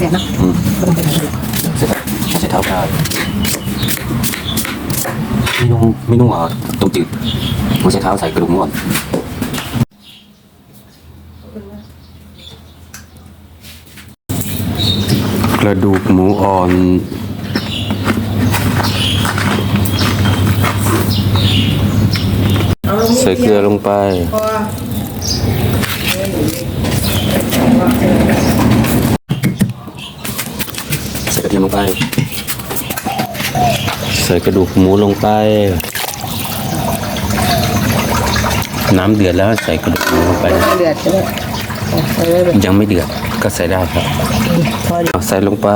แซ่บเนาะอืมไม่ต้องไปไหนเลยเสร็จแล้วใส่เท้าได้ไม่นุ่งไม่นุ่งเหรอต้มจืดหัวใช้เท้าใส่กระดูกหมูอ่อนกระดูกหมูอ่อนเอาลงใส่เกลือลงไป พอ ใส่กระ เทียมลงไป ใส่กระดูกหมูลงไป น้ำเดือดแล้วใส่กระดูกหมูลงไปนะเดือดใช่ไหมเอาใส่ไว้เลยยังไม่เดือดก็ใส่ได้ครับพอดีเอาใส่ลงไป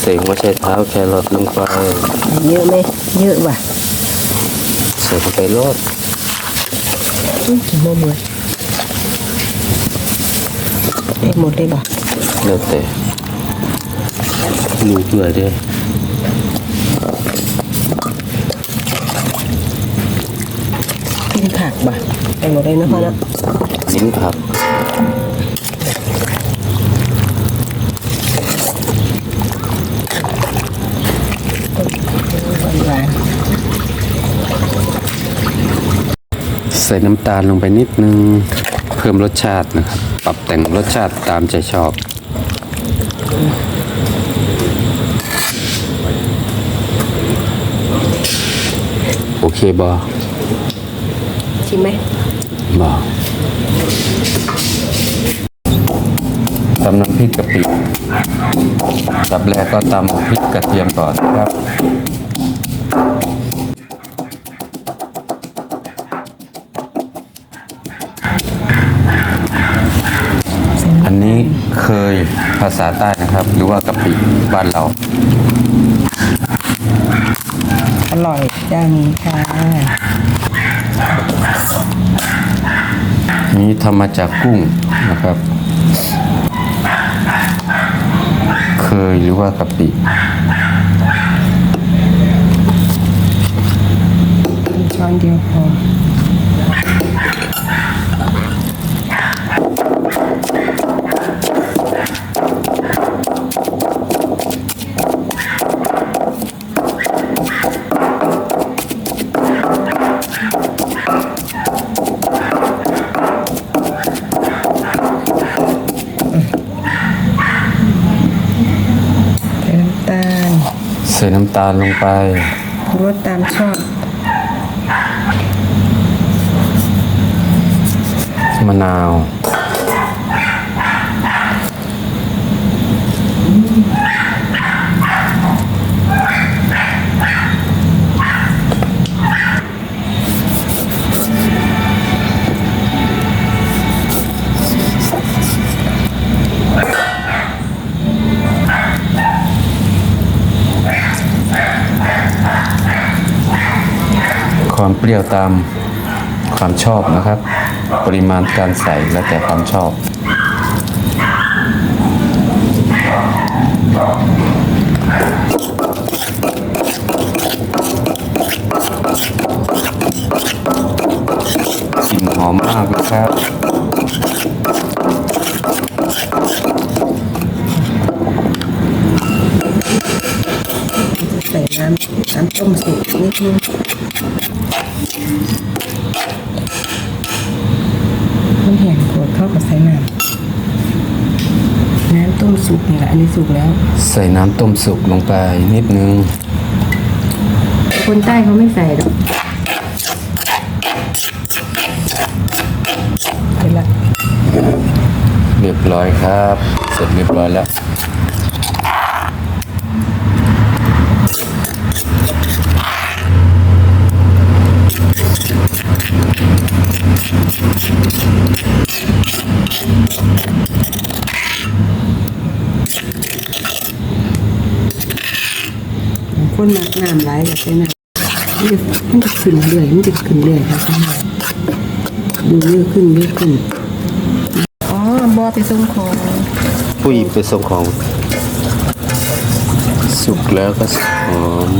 ใส่หัวไชเท้าแครอทลงไป เยอะไหมเยอะว่ะใส่ลงไปรสอื้อกินหมดเลยเอ็ดหมดเลยบ่ แล้วแต่ดูเกลือด้วยกินผักบ่ไปหมดเลยนะพ่อนะนิ้นผักหวานใส่น้ำตาลลงไปนิดนึง เพิ่มรสชาตินะครับ ปรับแต่งรสชาติตามใจชอบ โอเคบอๆชิมไหมบอตำน้ำพริกกะปิดับแรกก็ตำพริกกระเทียมก่อนนะครับ ภาษาใต้นะครับ หรือว่ากะปิบ้านเรา อร่อยเจ้านี้ค่ะนี้ทำมาจากกุ้งนะครับ เคยหรือว่ากะปิช้อนเดียวพอ ใส่น้ำตาลลงไปรสตามชอบมะนาว ความเปรี้ยวตามความชอบนะครับ ปริมาณการใส่แล้วแต่ความชอบ กลิ่นหอมมากนะครับ ใส่ น้ำน้ำต้มสุกนิดนึงมันแห้งปวดเข้ากับใส่น้ำน้ำต้มสุกนี่แหละอันนี้สุกแล้ว ใส่น้ำต้มสุกลงไปนิดนึง คนใต้เขาไม่ใส่หรอกเสร็จละเรียบร้อยครับ เสร็จเรียบร้อยแล้ว คนมักน้ำไหลแบบนี้นะมันจะมันจะขึ้นเรื่อยมันจะขึ้นเรื่อยครับดูเยอะขึ้นเยอะขึ้นอ๋อบอไปส่งของผู้หญิงไปส่งของ สุกแล้วก็หอม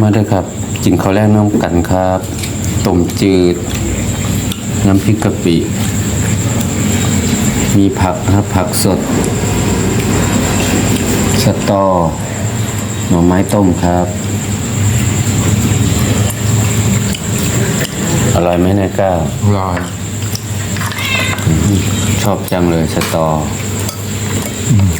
มาเด้อครับกินข้าวแรกน้ำกันครับต้มจืด น้ำพริกกะปิ มีผักนะครับผักสด สตอ หน่อไม้ต้มครับ อร่อยไหมนายก้าวลอยชอบจังเลยสตออ